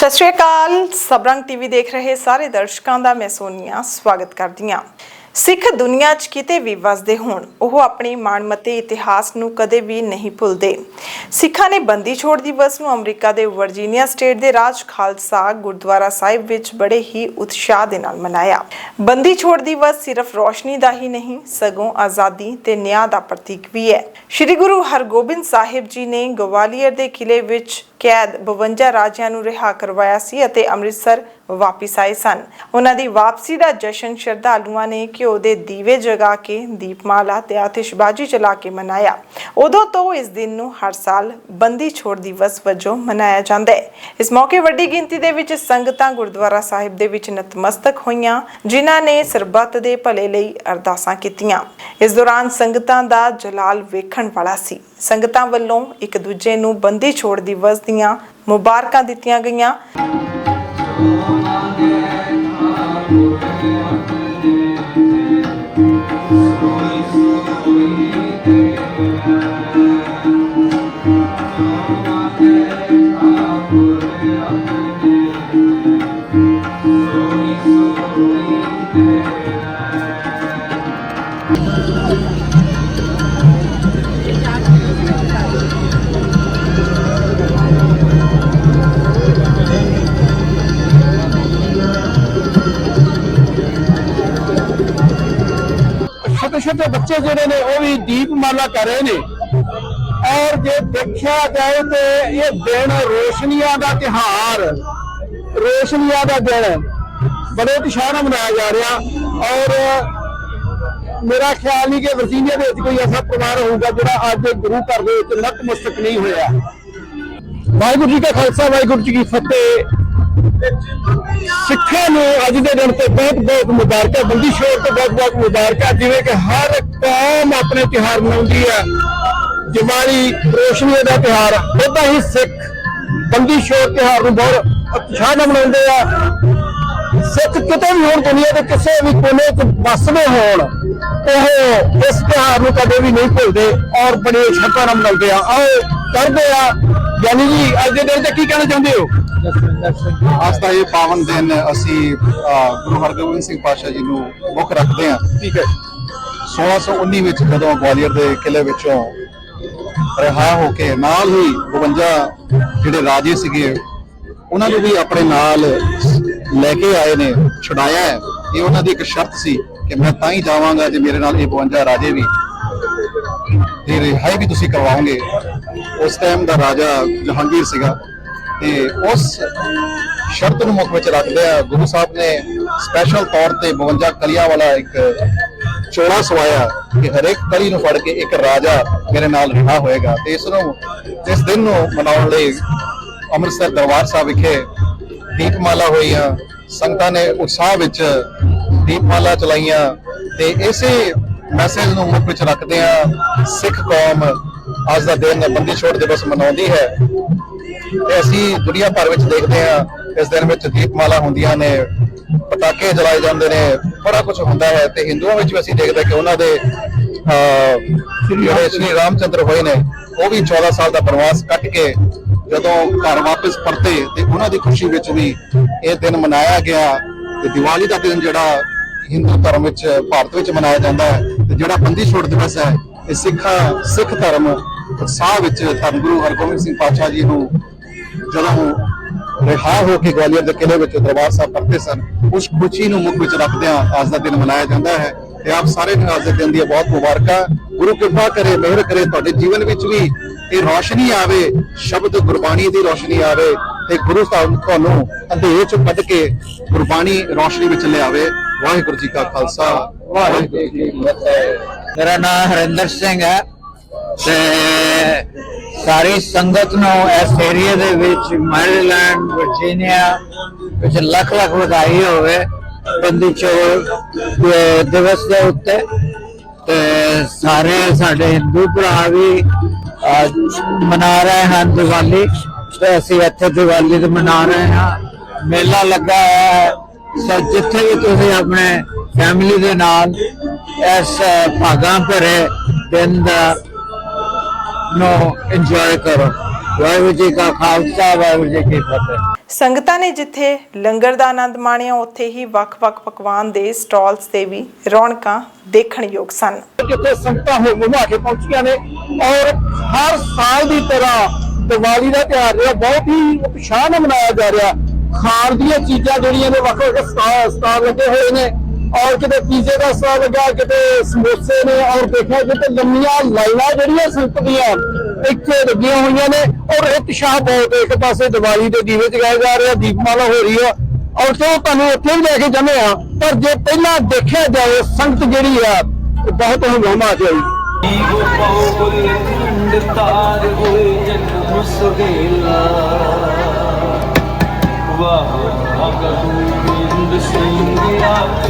ਸਤਿ ਸ਼੍ਰੀ ਅਕਾਲ। ਸਬਰੰਗ ਟੀਵੀ ਦੇਖ ਰਹੇ ਸਾਰੇ ਦਰਸ਼ਕਾਂ ਦਾ ਮੈਂ ਸੋਨੀਆ, ਸਵਾਗਤ ਕਰਦੀ ਹਾਂ। ਸਿੱਖ ਦੁਨੀਆ 'ਚ ਕਿਤੇ ਵੀ ਵਸਦੇ ਹੋਣ, ਉਹ ਆਪਣੇ ਮਾਣਮੱਤੇ ਇਤਿਹਾਸ ਨੂੰ ਕਦੇ ਵੀ ਨਹੀਂ ਭੁੱਲਦੇ। ਸਿੱਖਾਂ ਨੇ ਬੰਦੀ ਛੋੜ ਦਿਵਸ ਨੂੰ ਅਮਰੀਕਾ ਦੇ ਵਰਜੀਨੀਆ ਸਟੇਟ ਦੇ ਰਾਜ ਖਾਲਸਾ ਗੁਰਦੁਆਰਾ ਸਾਹਿਬ ਵਿੱਚ ਬੜੇ ਹੀ ਉਤਸ਼ਾਹ ਦੇ ਨਾਲ ਮਨਾਇਆ। ਬੰਦੀ ਛੋੜ ਦਿਵਸ ਸਿਰਫ ਰੋਸ਼ਨੀ ਦਾ ਹੀ ਨਹੀਂ, ਸਗੋਂ ਆਜ਼ਾਦੀ ਤੇ ਨਿਆਂ ਦਾ ਪ੍ਰਤੀਕ ਵੀ ਹੈ। ਸ੍ਰੀ ਗੁਰੂ ਹਰਗੋਬਿੰਦ ਸਾਹਿਬ ਜੀ ਨੇ ਗਵਾਲੀਅਰ ਦੇ ਕਿਲੇ ਵਿੱਚ ਕੈਦ 52 ਰਾਜਿਆਂ ਨੂੰ ਰਿਹਾ ਕਰਵਾਇਆ ਸੀ ਅਤੇ ਅੰਮ੍ਰਿਤਸਰ ਵਾਪਿਸ ਆਏ ਸਨ। ਉਹਨਾਂ ਦੀ ਵਾਪਸੀ ਦਾ ਜਸ਼ਨ ਸ਼ਰਧਾਲੂਆਂ ਨੇ ਘਿਓ ਦੇ ਦੀਵੇ ਜਗਾ ਕੇ ਦੀਪਮਾਲਾ ਤੇ ਆਤਿਸ਼ਬਾਜ਼ੀ ਚਲਾ ਕੇ ਮਨਾਇਆ। ਉਦੋਂ ਤੋਂ ਇਸ ਦਿਨ ਨੂੰ ਹਰ ਸਾਲ ਬੰਦੀ ਛੋੜ ਦਿਵਸ ਵਜੋਂ ਮਨਾਇਆ ਜਾਂਦਾ ਹੈ। ਇਸ ਮੌਕੇ ਵੱਡੀ ਗਿਣਤੀ ਦੇ ਵਿੱਚ ਸੰਗਤਾਂ ਗੁਰਦੁਆਰਾ ਸਾਹਿਬ ਦੇ ਵਿੱਚ ਨਤਮਸਤਕ ਹੋਈਆਂ, ਜਿਨ੍ਹਾਂ ਨੇ ਸਰਬੱਤ ਦੇ ਭਲੇ ਲਈ ਅਰਦਾਸਾਂ ਕੀਤੀਆਂ। ਇਸ ਦੌਰਾਨ ਸੰਗਤਾਂ ਦਾ ਜਲਾਲ ਵੇਖਣ ਵਾਲਾ ਸੀ। ਸੰਗਤਾਂ ਵੱਲੋਂ ਇੱਕ ਦੂਜੇ ਨੂੰ ਬੰਦੀ ਛੋੜ ਦਿਵਸ ਦੀਆਂ ਮੁਬਾਰਕਾਂ ਦਿੱਤੀਆਂ ਗਈਆਂ। Thank you. ਛੋਟੇ ਬੱਚੇ ਜਿਹੜੇ ਨੇ, ਉਹ ਵੀ ਦੀਪਮਾਲਾ ਕਰ ਰਹੇ ਨੇ। ਔਰ ਜੇ ਦੇਖਿਆ ਜਾਏ ਤੇ ਇਹ ਦਿਨ ਰੋਸ਼ਨੀਆਂ ਦਾ ਤਿਹਾਰ ਰੋਸ਼ਨੀਆਂ ਦਾ ਦਿਨ ਬੜੇ ਉਤਸ਼ਾਹ ਨਾਲ ਮਨਾਇਆ ਜਾ ਰਿਹਾ। ਔਰ ਮੇਰਾ ਖਿਆਲ ਨਹੀਂ ਕਿ ਵਰਜੀਨੀਆ ਦੇ ਵਿੱਚ ਕੋਈ ਐਸਾ ਪਰਿਵਾਰ ਹੋਊਗਾ ਜਿਹੜਾ ਅੱਜ ਗੁਰੂ ਘਰ ਦੇ ਵਿੱਚ ਨਤਮਸਤਕ ਨਹੀਂ ਹੋਇਆ। ਵਾਹਿਗੁਰੂ ਜੀ ਕਾ ਖਾਲਸਾ, ਵਾਹਿਗੁਰੂ ਜੀ ਕੀ ਫਤਿਹ। ਸਿੱਖਾਂ ਨੂੰ ਅੱਜ ਦੇ ਦਿਨ ਤੇ ਬਹੁਤ ਬਹੁਤ ਮੁਬਾਰਕਾਂ, ਬੰਦੀ ਛੋੜ ਤੇ ਬਹੁਤ ਬਹੁਤ ਮੁਬਾਰਕਾਂ। ਜਿਵੇਂ ਕਿ ਹਰ ਕੌਮ ਆਪਣੇ ਤਿਉਹਾਰ ਮਨਾਉਂਦੀ ਹੈ ਦੀਵਾਲੀ ਰੋਸ਼ਨੀ ਦਾ ਤਿਉਹਾਰ ਉਦਾਂ ਹੀ ਸਿੱਖ ਬੰਦੀ ਛੋੜ ਤਿਉਹਾਰ ਨੂੰ ਬਹੁਤ ਉਤਸ਼ਾਹ ਨਾਲ ਮਨਾਉਂਦੇ ਆ। ਸਿੱਖ ਕਿਤੇ ਵੀ ਹੋਣ, ਦੁਨੀਆ ਦੇ ਕਿਸੇ ਵੀ ਕੋਨੇ 'ਚ ਵਸਦੇ ਹੋਣ, ਉਹ ਇਸ ਤਿਉਹਾਰ ਨੂੰ ਕਦੇ ਵੀ ਨਹੀਂ ਭੁੱਲਦੇ ਔਰ ਬੜੇ ਸ਼ਰਧਾ ਨਾਲ ਮਨਾਉਂਦੇ ਆ। ਆਓ, ਕਰਦੇ ਆ। ਯਾਨੀ ਜੀ, ਅੱਜ ਦੇ ਦਿਨ ਤੇ ਕੀ ਕਹਿਣਾ ਚਾਹੁੰਦੇ ਹੋ? ਅੱਜ ਦਾ ਇਹ ਪਾਵਨ ਦਿਨ ਅਸੀਂ ਗੁਰੂ ਹਰਗੋਬਿੰਦ ਸਿੰਘ ਪਾਤਸ਼ਾਹ ਜੀ ਨੂੰ ਮੁੱਖ ਰੱਖਦੇ ਹਾਂ। ਠੀਕ ਹੈ। 1619 ਵਿੱਚ ਜਦੋਂ ਗਵਾਲੀਅਰ ਦੇ ਕਿਲੇ ਵਿੱਚੋਂ ਰਿਹਾ ਹੋ ਕੇ ਨਾਲ ਹੀ 52 ਜਿਹੜੇ ਰਾਜੇ ਸੀਗੇ ਉਹਨਾਂ ਨੂੰ ਵੀ ਆਪਣੇ ਨਾਲ ਲੈ ਕੇ ਆਏ ਨੇ ਛੁਡਾਇਆ ਹੈ। ਇਹ ਉਹਨਾਂ ਦੀ ਇੱਕ ਸ਼ਰਤ ਸੀ ਕਿ ਮੈਂ ਤਾਂ ਹੀ ਜਾਵਾਂਗਾ ਜੇ ਮੇਰੇ ਨਾਲ ਇਹ 52 ਰਾਜੇ ਵੀ ਤੇ ਰਿਹਾਈ ਵੀ ਤੁਸੀਂ ਕਰਵਾਓਗੇ। ਉਸ ਟਾਈਮ ਦਾ ਰਾਜਾ ਜਹਾਂਗੀਰ ਸੀਗਾ। ਤੇ ਉਸ ਸ਼ਰਤ ਨੂੰ ਮੁੱਖ ਵਿੱਚ ਰੱਖਦੇ ਆ, ਗੁਰੂ ਸਾਹਿਬ ਨੇ ਸਪੈਸ਼ਲ ਤੌਰ ਤੇ 52 ਕਲੀਆਂ ਵਾਲਾ ਇੱਕ ਚੋਲਾ ਸਵਾਇਆ ਕਿ ਹਰੇਕ ਕਲੀ ਨੂੰ ਫੜ ਕੇ ਇੱਕ ਰਾਜਾ ਮੇਰੇ ਨਾਲ ਰਿਹਾ ਹੋਏਗਾ ਤੇ ਇਸ ਨੂੰ ਇਸ ਦਿਨ ਨੂੰ ਮਨਾਉਣ ਲਈ ਅੰਮ੍ਰਿਤਸਰ ਦਰਬਾਰ ਸਾਹਿਬ ਵਿਖੇ ਦੀਪਮਾਲਾ ਹੋਈਆਂ, ਸੰਗਤਾਂ ਨੇ ਉਤਸ਼ਾਹ ਵਿੱਚ ਦੀਪਮਾਲਾ ਚਲਾਈਆਂ ਤੇ ਇਸੇ ਮੈਸੇਜ ਨੂੰ ਮੁੱਖ ਵਿੱਚ ਰੱਖਦੇ ਆ, ਸਿੱਖ ਕੌਮ ਅੱਜ ਦਾ ਦਿਨ ਬੰਦੀ ਛੋੜ ਦਿਵਸ ਮਨਾਉਂਦੀ ਹੈ। ਤੇ ਅਸੀਂ ਦੁਨੀਆ ਭਰ ਵਿੱਚ ਦੇਖਦੇ ਆ ਇਸ ਦਿਨ ਵਿੱਚ ਦੀਪਮਾਲਾ ਹੁੰਦੀਆਂ ਨੇ, ਪਟਾਕੇ ਜਲਾਏ ਜਾਂਦੇ ਨੇ, ਬੜਾ ਕੁਝ ਹੁੰਦਾ ਹੈ ਤੇ ਹਿੰਦੂਆਂ ਵਿੱਚ ਵੀ ਅਸੀਂ ਦੇਖਦੇ ਕਿ ਉਹਨਾਂ ਦੇ ਜਿਹੜੇ ਸ੍ਰੀ ਰਾਮਚੰਦਰ ਹੋਏ ਨੇ, ਉਹ ਵੀ 14 ਸਾਲ ਦਾ ਬਨਵਾਸ ਕੱਟ ਕੇ ਜਦੋਂ ਘਰ ਵਾਪਸ ਪਰਤੇ ਤੇ ਉਹਨਾਂ ਦੀ ਖੁਸ਼ੀ ਵਿੱਚ ਵੀ ਇਹ ਦਿਨ ਮਨਾਇਆ ਗਿਆ ਤੇ ਦੀਵਾਲੀ ਦਾ ਦਿਨ ਜਿਹੜਾ ਹਿੰਦੂ ਧਰਮ ਵਿੱਚ, ਭਾਰਤ ਵਿੱਚ ਮਨਾਇਆ ਜਾਂਦਾ ਹੈ ਤੇ ਜਿਹੜਾ ਬੰਦੀ ਛੋੜ ਦਿਵਸ ਹੈ, ਇਹ ਸਿੱਖਾਂ, ਸਿੱਖ ਧਰਮ, ਉਤਸ਼ਾਹ ਵਿੱਚ ਧੰਨ ਗੁਰੂ ਹਰਗੋਬਿੰਦ ਸਿੰਘ ਪਾਤਸ਼ਾਹ ਜੀ ਨੂੰ ਜਦੋਂ ਰਿਹਾ ਹੋ ਕੇ ਗਵਾਲੀਅਰ ਦੇ ਕਿਲੇ ਵਿੱਚ ਦਰਬਾਰ ਸਾਹਿਬ ਪਰਤੇ ਸਨ, ਉਸ ਖੁਸ਼ੀ ਨੂੰ ਮੁੱਖ ਵਿੱਚ ਰੱਖਦਿਆਂ ਅੱਜ ਦਾ ਦਿਨ ਮਨਾਇਆ ਜਾਂਦਾ ਹੈ ਤੇ ਆਪ ਸਾਰੇ ਨੂੰ ਅੱਜ ਦੇ ਦਿਨ ਦੀਆਂ ਬਹੁਤ ਮੁਬਾਰਕਾਂ। ਗੁਰੂ ਕਿਰਪਾ ਕਰੇ, ਮਿਹਰ ਕਰੇ, ਤੁਹਾਡੇ ਜੀਵਨ ਵਿੱਚ ਵੀ ਇਹ ਰੋਸ਼ਨੀ ਆਵੇ, ਸ਼ਬਦ ਗੁਰਬਾਣੀ ਦੀ ਰੋਸ਼ਨੀ ਆਵੇ ਤੇ ਗੁਰੂ ਸਾਹਿਬ ਤੁਹਾਨੂੰ ਅੰਧੇਰੇ ਚੋਂ ਕੱਢ ਕੇ ਗੁਰਬਾਣੀ ਰੋਸ਼ਨੀ ਵਿੱਚ ਲਿਆਵੇ। ਵਾਹਿਗੁਰੂ ਜੀ ਕਾ ਖਾਲਸਾ। ਵਾਹਿਗੁਰੂ ਜੀ ਕੀ ਫਤਿਹ। ਮੇਰਾ ਨਾਮ ਹਰਿੰਦਰ ਸਿੰਘ ਹੈ ਤੇ ਸਾਰੀ ਸੰਗਤ ਨੂੰ ਇਸ ਏਰੀਆ ਦੇ ਵਿੱਚ ਮੈਰੀਲੈਂਡ, ਵਰਜੀਨੀਆ ਵਿੱਚ ਲੱਖ ਲੱਖ ਵਧਾਈ ਹੋਵੇ। ਬੰਦੀ ਚੋਰ ਦਿਵਸ ਦੇ ਉੱਤੇ ਤੇ ਸਾਰੇ ਸਾਡੇ ਹਿੰਦੂ ਭਰਾ ਵੀ ਮਨਾ ਰਹੇ ਹਨ ਦੀਵਾਲੀ ਤੇ ਅਸੀਂ ਇੱਥੇ ਦੀਵਾਲੀ ਤੇ ਮਨਾ ਰਹੇ ਹਾਂ। ਮੇਲਾ ਲੱਗਾ ਹੈ। ਸੋ ਜਿੱਥੇ ਵੀ ਤੁਸੀਂ ਆਪਣੇ ਫੈਮਿਲੀ ਦੇ ਨਾਲ ਇਸ ਭਾਗਾਂ ਭਰੇ ਦਿਨ ਦਾ ਨੂੰ ਇੰਜੋਏ ਕਰੋ। ਵਾਹਿਗੁਰੂ ਜੀ ਕਾ ਖਾਲਸਾ ਵਾਹਿਗੁਰੂ ਜੀ ਕੀ ਫਤਿਹ। ਸੰਗਤਾਂ ਨੇ ਜਿੱਥੇ ਲੰਗਰ ਦਾ ਆਨੰਦ ਮਾਣਿਆ ਉੱਥੇ ਹੀ ਵੱਖ-ਵੱਖ ਪਕਵਾਨ ਦੇ ਸਟਾਲਸ ਤੇ ਵੀ ਰੌਣਕਾਂ ਦੇਖਣ ਯੋਗ ਸਨ। ਜਿੱਥੇ ਸੰਗਤਾਂ ਹੋ ਘੁਮਾ ਕੇ ਪਹੁੰਚੀਆਂ ਨੇ ਔਰ ਹਰ ਸਾਲ ਦੀ ਤਰ੍ਹਾਂ ਦੀਵਾਲੀ ਦਾ ਤਿਉਹਾਰ ਜਿਹੜਾ ਬਹੁਤ ਹੀ ਉਤਸ਼ਾਹ ਨਾਲ ਮਨਾਇਆ ਜਾ ਰਿਹਾ। ਖਾਣ ਦੀਆਂ ਚੀਜ਼ਾਂ ਜਿਹੜੀਆਂ ਨੇ ਵੱਖ ਵੱਖ ਸਟਾ- ਸਟਾਲ ਲੱਗੇ ਹੋਏ ਨੇ। ਔਰ ਕਿਤੇ ਪੀਜ਼ੇ ਦਾ ਸਟਾਲ ਲੱਗਾ ਕਿਤੇ ਸਮੋਸੇ ਨੇ ਔਰ ਦੇਖਿਆ ਕਿਤੇ ਲੰਮੀਆਂ ਲਾਈਨਾਂ ਜਿਹੜੀਆਂ ਸੰਗਤ ਦੀਆਂ ਇੱਥੇ ਲੱਗੀਆਂ ਹੋਈਆਂ ਨੇ ਔਰ ਇਤਸ਼ਾਹ ਬਹੁਤ ਇੱਕ ਪਾਸੇ ਦੀਵਾਲੀ ਦੇ ਦੀਵੇ ਜਗਾਏ ਜਾ ਰਹੇ ਆ ਦੀਪਮਾਲਾ ਹੋ ਰਹੀ ਆ ਔਰ ਤੋਂ ਤੁਹਾਨੂੰ ਉੱਥੇ ਵੀ ਲੈ ਕੇ ਜਾਂਦੇ ਆ ਪਰ ਜੇ ਪਹਿਲਾਂ ਦੇਖਿਆ ਜਾਵੇ ਸੰਗਤ ਜਿਹੜੀ ਆ ਬਹੁਤ ਹੰਗਾਮਾ ਚਾਹੀ ਗੋਪਾਲ ਖੰਡ ਤਾਰ ਹੋਏ ਜਨਮ ਸੁਹੇਲਾ ਵਾਹ ਵਾਹ ਗੋਬਿੰਦ ਸਿੰਘ ਆਪੇ